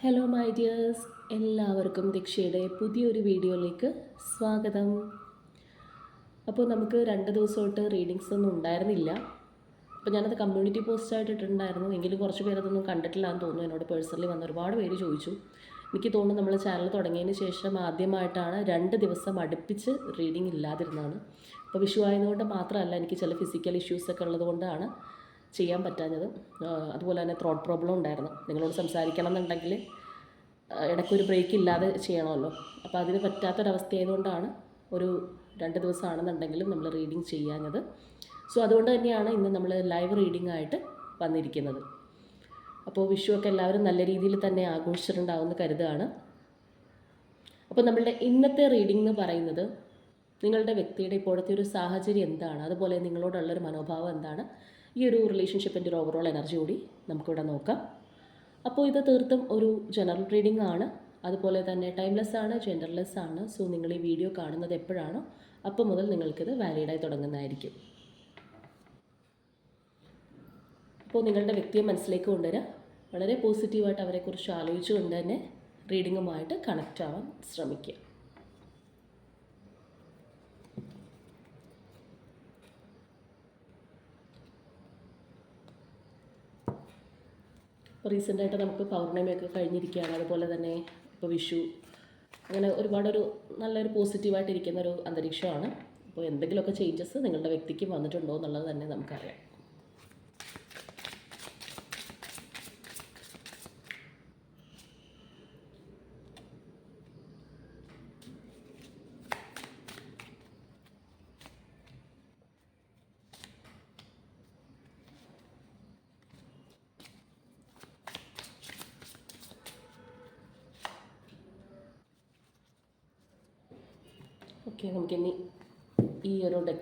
Hello my dears എല്ലാവർക്കും ദീക്ഷയുടെ പുതിയൊരു വീഡിയോയിലേക്ക് സ്വാഗതം. അപ്പോൾ നമുക്ക് രണ്ട് ദിവസമായിട്ട് റീഡിങ്സ് ഒന്നും ഉണ്ടായിരുന്നില്ല. അപ്പോൾ ഞാനത് കമ്മ്യൂണിറ്റി പോസ്റ്റായിട്ട് ഇട്ടിട്ടുണ്ടായിരുന്നു എങ്കിലും കുറച്ച് പേരതൊന്നും കണ്ടിട്ടില്ല എന്ന് തോന്നുന്നു. എന്നോട് പേഴ്സണലി വന്ന് ഒരുപാട് പേര് ചോദിച്ചു. എനിക്ക് തോന്നുന്നു നമ്മൾ ചാനൽ തുടങ്ങിയതിന് ശേഷം ആദ്യമായിട്ടാണ് രണ്ട് ദിവസം അടുപ്പിച്ച് റീഡിങ് ഇല്ലാതിരുന്നതാണ്. അപ്പോൾ വിഷു ആയതുകൊണ്ട് മാത്രമല്ല എനിക്ക് ചില ഫിസിക്കൽ ഇഷ്യൂസൊക്കെ ഉള്ളതുകൊണ്ടാണ് ചെയ്യാൻ പറ്റാഞ്ഞത്. അതുപോലെ തന്നെ ത്രോട്ട് പ്രോബ്ലം ഉണ്ടായിരുന്നു. നിങ്ങളോട് സംസാരിക്കണം എന്നുണ്ടെങ്കിൽ ഇടയ്ക്കൊരു ബ്രേക്ക് ഇല്ലാതെ ചെയ്യണമല്ലോ. അപ്പോൾ അതിന് പറ്റാത്തൊരവസ്ഥയായതുകൊണ്ടാണ് ഒരു രണ്ട് ദിവസമാണെന്നുണ്ടെങ്കിലും നമ്മൾ റീഡിങ് ചെയ്യാഞ്ഞത്. സോ അതുകൊണ്ട് തന്നെയാണ് ഇന്ന് നമ്മൾ ലൈവ് റീഡിംഗ് ആയിട്ട് വന്നിരിക്കുന്നത്. അപ്പോൾ വിഷുവൊക്കെ എല്ലാവരും നല്ല രീതിയിൽ തന്നെ ആഘോഷിച്ചിട്ടുണ്ടാവുമെന്ന് കരുതുകയാണ്. അപ്പോൾ നമ്മളുടെ ഇന്നത്തെ റീഡിംഗ് എന്ന് പറയുന്നത് നിങ്ങളുടെ വ്യക്തിയുടെ ഇപ്പോഴത്തെ ഒരു സാഹചര്യം എന്താണ്? അതുപോലെ നിങ്ങളോടുള്ളൊരു മനോഭാവം എന്താണ്? ഈ ഒരു റിലേഷൻഷിപ്പിന്റെ ഒരു ഓവറോൾ എനർജി കൂടി നമുക്കിവിടെ നോക്കാം. അപ്പോൾ ഇത് തീർത്തും ഒരു ജനറൽ റീഡിംഗ് ആണ്. അതുപോലെ തന്നെ ടൈംലെസ് ആണ് ജെൻഡർലെസ് ആണ്. സോ നിങ്ങൾ ഈ വീഡിയോ കാണുന്നത് എപ്പോഴാണോ അപ്പോൾ മുതൽ നിങ്ങൾക്കിത് വാലിഡായി തുടങ്ങുന്നതായിരിക്കും. അപ്പോൾ നിങ്ങളുടെ വ്യക്തിയെ മനസ്സിലേക്ക് കൊണ്ടുവരിക വളരെ പോസിറ്റീവായിട്ട് അവരെക്കുറിച്ച് ആലോചിച്ചുകൊണ്ട് തന്നെ റീഡിങ്ങുമായിട്ട് കണക്റ്റ് ആവാൻ ശ്രമിക്കുക. റീസെന്റായിട്ട് നമുക്ക് പൗർണമിയൊക്കെ കഴിഞ്ഞിരിക്കുകയാണ്. അതുപോലെ തന്നെ ഇപ്പോൾ വിഷു. അങ്ങനെ ഒരുപാടൊരു നല്ലൊരു പോസിറ്റീവായിട്ടിരിക്കുന്ന ഒരു അന്തരീക്ഷമാണ്. അപ്പോൾ എന്തെങ്കിലുമൊക്കെ ചേഞ്ചസ് നിങ്ങളുടെ വ്യക്തിക്ക് വന്നിട്ടുണ്ടോ എന്നുള്ളത് തന്നെ നമുക്കറിയാം.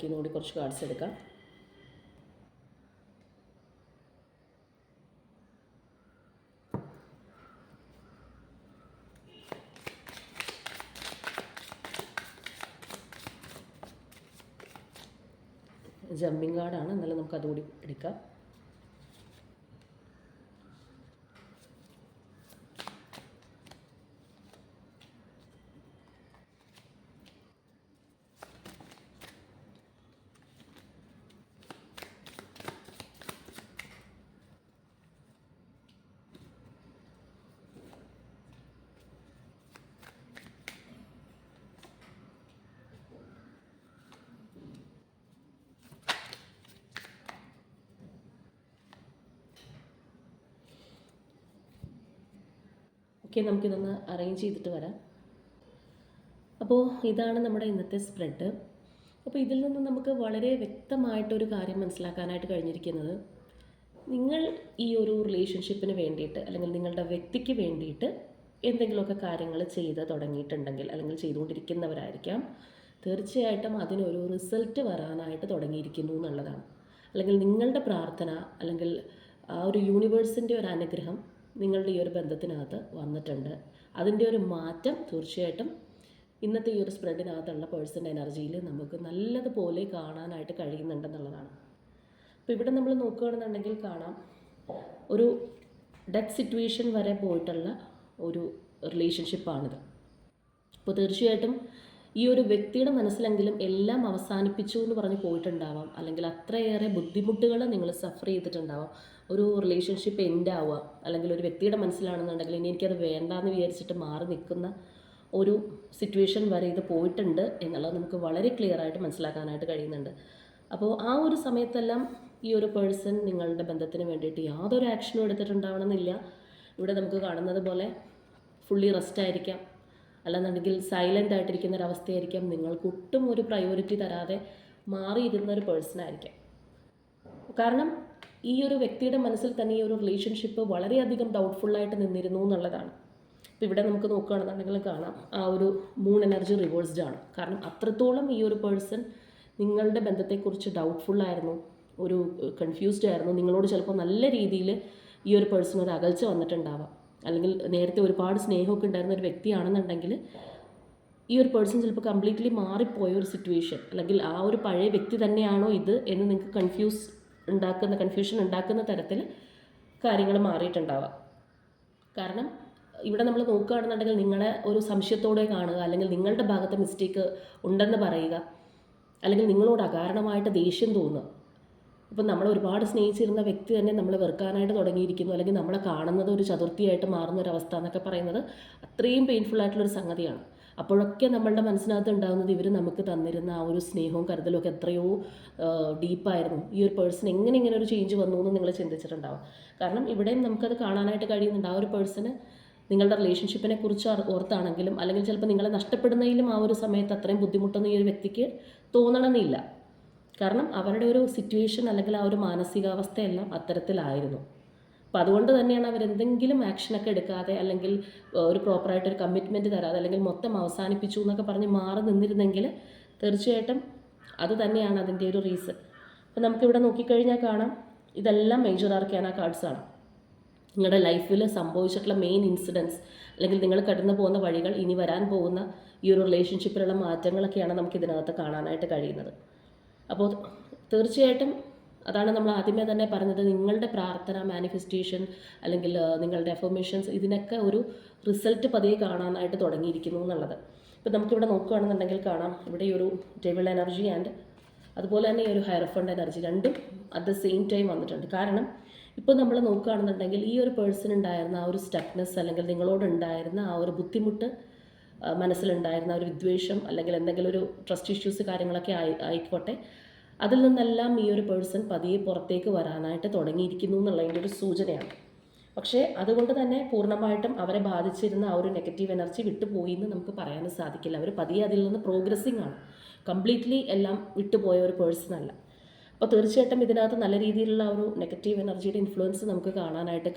ഒരു കൂടി കുറച്ച് കാർഡ്സ് എടുക്കാം. ജമ്പിങ് കാർഡാണ് എന്നാലും നമുക്ക് അതുകൂടി എടുക്കാം. ഓക്കെ നമുക്കിതൊന്ന് അറേഞ്ച് ചെയ്തിട്ട് വരാം. അപ്പോൾ ഇതാണ് നമ്മുടെ ഇന്നത്തെ സ്പ്രെഡ് അപ്പോൾ ഇതിൽ നിന്ന് നമുക്ക് വളരെ വ്യക്തമായിട്ടൊരു കാര്യം മനസ്സിലാക്കാനായിട്ട് കഴിഞ്ഞിരിക്കുന്നത്. നിങ്ങൾ ഈ ഒരു റിലേഷൻഷിപ്പിന് വേണ്ടിയിട്ട് അല്ലെങ്കിൽ നിങ്ങളുടെ വ്യക്തിക്ക് വേണ്ടിയിട്ട് എന്തെങ്കിലുമൊക്കെ കാര്യങ്ങൾ ചെയ്ത് തുടങ്ങിയിട്ടുണ്ടെങ്കിൽ അല്ലെങ്കിൽ ചെയ്തുകൊണ്ടിരിക്കുന്നവരായിരിക്കാം. തീർച്ചയായിട്ടും അതിനൊരു റിസൾട്ട് വരാനായിട്ട് തുടങ്ങിയിരിക്കുന്നു എന്നുള്ളതാണ്. അല്ലെങ്കിൽ നിങ്ങളുടെ പ്രാർത്ഥന അല്ലെങ്കിൽ ആ ഒരു യൂണിവേഴ്സിന്റെ ഒരു അനുഗ്രഹം നിങ്ങളുടെ ഈ ഒരു ബന്ധത്തിനകത്ത് വന്നിട്ടുണ്ട്. അതിന്റെ ഒരു മാറ്റം തീർച്ചയായിട്ടും ഇന്നത്തെ ഈ ഒരു സ്പ്രെഡിനകത്തുള്ള പേഴ്സൺ എനർജിയിൽ നമുക്ക് നല്ലതുപോലെ കാണാനായിട്ട് കഴിയുന്നുണ്ടെന്നുള്ളതാണ്. അപ്പോൾ ഇവിടെ നമ്മൾ നോക്കുകയാണെന്നുണ്ടെങ്കിൽ കാണാം. ഒരു ഡെത്ത് സിറ്റുവേഷൻ വരെ പോയിട്ടുള്ള ഒരു റിലേഷൻഷിപ്പാണിത്. അപ്പോൾ തീർച്ചയായിട്ടും ഈ ഒരു വ്യക്തിയുടെ മനസ്സിലെങ്കിലും എല്ലാം അവസാനിപ്പിച്ചു എന്ന് പറഞ്ഞ് പോയിട്ടുണ്ടാവാം. അല്ലെങ്കിൽ അത്രയേറെ ബുദ്ധിമുട്ടുകൾ നിങ്ങൾ സഫർ ചെയ്തിട്ടുണ്ടാവാം. ഒരു റിലേഷൻഷിപ്പ് എൻഡ് ആവുക. അല്ലെങ്കിൽ ഒരു വ്യക്തിയുടെ മനസ്സിലാണെന്നുണ്ടെങ്കിൽ ഇനി എനിക്കത് വേണ്ടാന്ന് വിചാരിച്ചിട്ട് മാറി നിൽക്കുന്ന ഒരു സിറ്റുവേഷൻ വരെ ഇത് പോയിട്ടുണ്ട് എന്നുള്ളത് നമുക്ക് വളരെ ക്ലിയർ ആയിട്ട് മനസ്സിലാക്കാനായിട്ട് കഴിയുന്നുണ്ട്. അപ്പോൾ ആ ഒരു സമയത്തെല്ലാം ഈ ഒരു പേഴ്സൺ നിങ്ങളുടെ ബന്ധത്തിന് വേണ്ടിയിട്ട് യാതൊരു ആക്ഷനും എടുത്തിട്ടുണ്ടാവണമെന്നില്ല. ഇവിടെ നമുക്ക് കാണുന്നത് പോലെ ഫുള്ളി റെസ്റ്റ് ആയിരിക്കാം. അല്ലാന്നുണ്ടെങ്കിൽ സൈലന്റ് ആയിട്ടിരിക്കുന്ന ഒരു അവസ്ഥയായിരിക്കാം. നിങ്ങൾക്ക് ഒട്ടും ഒരു പ്രയോറിറ്റി തരാതെ മാറിയിരുന്ന ഒരു പേഴ്സൺ ആയിരിക്കാം. കാരണം ഈ ഒരു വ്യക്തിയുടെ മനസ്സിൽ തന്നെ ഈ ഒരു റിലേഷൻഷിപ്പ് വളരെയധികം ഡൗട്ട്ഫുള്ളായിട്ട് നിന്നിരുന്നു എന്നുള്ളതാണ്. അപ്പോൾ ഇവിടെ നമുക്ക് നോക്കുകയാണെന്നുണ്ടെങ്കിൽ കാണാം. ആ ഒരു മൂൺ എനർജി റിവേഴ്സ്ഡ് ആണ്. കാരണം അത്രത്തോളം ഈ ഒരു പേഴ്സൺ നിങ്ങളുടെ ബന്ധത്തെക്കുറിച്ച് ഡൗട്ട്ഫുള്ളായിരുന്നു ഒരു കൺഫ്യൂസ്ഡ് ആയിരുന്നു. നിങ്ങളോട് ചിലപ്പോൾ നല്ല രീതിയിൽ ഈ ഒരു പേഴ്സൺ ഒരു അകൽച്ച വന്നിട്ടുണ്ടാവാം. അല്ലെങ്കിൽ നേരത്തെ ഒരുപാട് സ്നേഹമൊക്കെ ഉണ്ടായിരുന്ന ഒരു വ്യക്തിയാണെന്നുണ്ടെങ്കിൽ ഈ ഒരു പേഴ്സൺ ചിലപ്പോൾ കംപ്ലീറ്റ്ലി മാറിപ്പോയ ഒരു സിറ്റുവേഷൻ അല്ലെങ്കിൽ ആ ഒരു പഴയ വ്യക്തി തന്നെയാണോ ഇത് എന്ന് നിങ്ങൾക്ക് കൺഫ്യൂസ് ഉണ്ടാക്കുന്ന കൺഫ്യൂഷൻ ഉണ്ടാക്കുന്ന തരത്തിൽ കാര്യങ്ങൾ മാറിയിട്ടുണ്ടാവാം. കാരണം ഇവിടെ നമ്മൾ നോക്കുകയാണെന്നുണ്ടെങ്കിൽ നിങ്ങളെ ഒരു സംശയത്തോടെ കാണുക അല്ലെങ്കിൽ നിങ്ങളുടെ ഭാഗത്ത് മിസ്റ്റേക്ക് ഉണ്ടെന്ന് പറയുക അല്ലെങ്കിൽ നിങ്ങളോട് അകാരണമായിട്ട് ദേഷ്യം തോന്നുക ഇപ്പം നമ്മൾ ഒരുപാട് സ്നേഹിച്ചിരുന്ന വ്യക്തി തന്നെ നമ്മൾ വെറുക്കാനായിട്ട് തുടങ്ങിയിരിക്കുന്നു അല്ലെങ്കിൽ നമ്മളെ കാണുന്നത് ഒരു ചതുർത്ഥിയായിട്ട് മാറുന്ന ഒരു അവസ്ഥ എന്നൊക്കെ പറയുന്നത് അത്രയും പെയിൻഫുൾ ആയിട്ടുള്ളൊരു സംഗതിയാണ്. അപ്പോഴൊക്കെ നമ്മളുടെ മനസ്സിനകത്ത് ഉണ്ടാകുന്നത് ഇവർ നമുക്ക് തന്നിരുന്ന ആ ഒരു സ്നേഹവും കരുതലും ഒക്കെ എത്രയോ ഡീപ്പായിരുന്നു ഈ ഒരു പേഴ്സൺ എങ്ങനെ ഇങ്ങനെ ഒരു ചേഞ്ച് വന്നു എന്ന് നിങ്ങൾ ചിന്തിച്ചിട്ടുണ്ടാവും. കാരണം ഇവിടെയും നമുക്കത് കാണാനായിട്ട് കഴിയുന്നുണ്ട്. ആ ഒരു പേഴ്സണ് നിങ്ങളുടെ റിലേഷൻഷിപ്പിനെ കുറിച്ച് ഓർത്താണെങ്കിലും അല്ലെങ്കിൽ ചിലപ്പോൾ നിങ്ങളെ നഷ്ടപ്പെടുന്നതിലും ആ ഒരു സമയത്ത് അത്രയും ബുദ്ധിമുട്ടൊന്നും ഈ ഒരു വ്യക്തിക്ക് തോന്നണമെന്നില്ല. കാരണം അവരുടെ ഒരു സിറ്റുവേഷൻ അല്ലെങ്കിൽ ആ ഒരു മാനസികാവസ്ഥയെല്ലാം അത്തരത്തിലായിരുന്നു. അപ്പോൾ അതുകൊണ്ട് തന്നെയാണ് അവരെന്തെങ്കിലും ആക്ഷനൊക്കെ എടുക്കാതെ അല്ലെങ്കിൽ ഒരു പ്രോപ്പറായിട്ട് ഒരു കമ്മിറ്റ്മെന്റ് തരാതെ അല്ലെങ്കിൽ മൊത്തം അവസാനിപ്പിച്ചു എന്നൊക്കെ പറഞ്ഞ് മാറി നിന്നിരുന്നെങ്കിൽ തീർച്ചയായിട്ടും അത് തന്നെയാണ് അതിന്റെ ഒരു റീസൺ അപ്പോൾ നമുക്കിവിടെ നോക്കിക്കഴിഞ്ഞാൽ കാണാം ഇതെല്ലാം മേജർ ആർക്കാന കാർഡ്സാണ് നിങ്ങളുടെ ലൈഫിൽ സംഭവിച്ചിട്ടുള്ള മെയിൻ ഇൻസിഡൻസ് അല്ലെങ്കിൽ നിങ്ങൾ കടന്നു പോകുന്ന വഴികൾ ഇനി വരാൻ പോകുന്ന ഈ ഒരു റിലേഷൻഷിപ്പിലുള്ള മാറ്റങ്ങളൊക്കെയാണ് നമുക്ക് ഇതിനകത്ത് കാണാനായിട്ട് കഴിയുന്നത്. അപ്പോൾ തീർച്ചയായിട്ടും അതാണ് നമ്മൾ ആദ്യമേ തന്നെ പറഞ്ഞത് നിങ്ങളുടെ പ്രാർത്ഥന മാനിഫെസ്റ്റേഷൻ അല്ലെങ്കിൽ നിങ്ങളുടെ അഫർമേഷൻസ് ഇതിനൊക്കെ ഒരു റിസൾട്ട് പതിയെ കാണാനായിട്ട് തുടങ്ങിയിരിക്കുന്നു എന്നുള്ളത്. ഇപ്പോൾ നമുക്കിവിടെ നോക്കുകയാണെന്നുണ്ടെങ്കിൽ കാണാം. ഇവിടെ ഒരു ടേബിൾ എനർജി ആൻഡ് അതുപോലെ തന്നെ ഈ ഒരു ഹയർഫണ്ട് എനർജി രണ്ടും അറ്റ് ദ സെയിം ടൈം വന്നിട്ടുണ്ട്. കാരണം ഇപ്പോൾ നമ്മൾ നോക്കുകയാണെന്നുണ്ടെങ്കിൽ ഈ ഒരു പേഴ്സൺ ഉണ്ടായിരുന്ന ആ ഒരു സ്റ്റക്നെസ് അല്ലെങ്കിൽ നിങ്ങളോട് ഉണ്ടായിരുന്ന ആ ഒരു ബുദ്ധിമുട്ട് മനസ്സിലുണ്ടായിരുന്ന ഒരു വിദ്വേഷം അല്ലെങ്കിൽ എന്തെങ്കിലും ഒരു ട്രസ്റ്റ് ഇഷ്യൂസ് കാര്യങ്ങളൊക്കെ ആയി ആയിക്കോട്ടെ. അതിൽ നിന്നെല്ലാം ഈ ഒരു പേഴ്സൺ പതിയെ പുറത്തേക്ക് വരാനായിട്ട് തുടങ്ങിയിരിക്കുന്നു എന്നുള്ളതിന്റെ ഒരു സൂചനയാണ്. പക്ഷേ അതുകൊണ്ട് തന്നെ പൂർണമായിട്ടും അവരെ ബാധിച്ചിരുന്ന ആ ഒരു നെഗറ്റീവ് എനർജി വിട്ടുപോയി എന്ന് നമുക്ക് പറയാനും സാധിക്കില്ല. അവർ പതിയെ അതിൽ നിന്ന് പ്രോഗ്രസ്സിംഗ് ആണ്. കംപ്ലീറ്റ്ലി എല്ലാം വിട്ടുപോയ ഒരു പേഴ്സൺ അല്ല. അപ്പോൾ തീർച്ചയായിട്ടും ഇതിനകത്ത് നല്ല രീതിയിലുള്ള ഒരു നെഗറ്റീവ് എനർജിയുടെ ഇൻഫ്ലുവൻസ് നമുക്ക് കാണാനായിട്ട്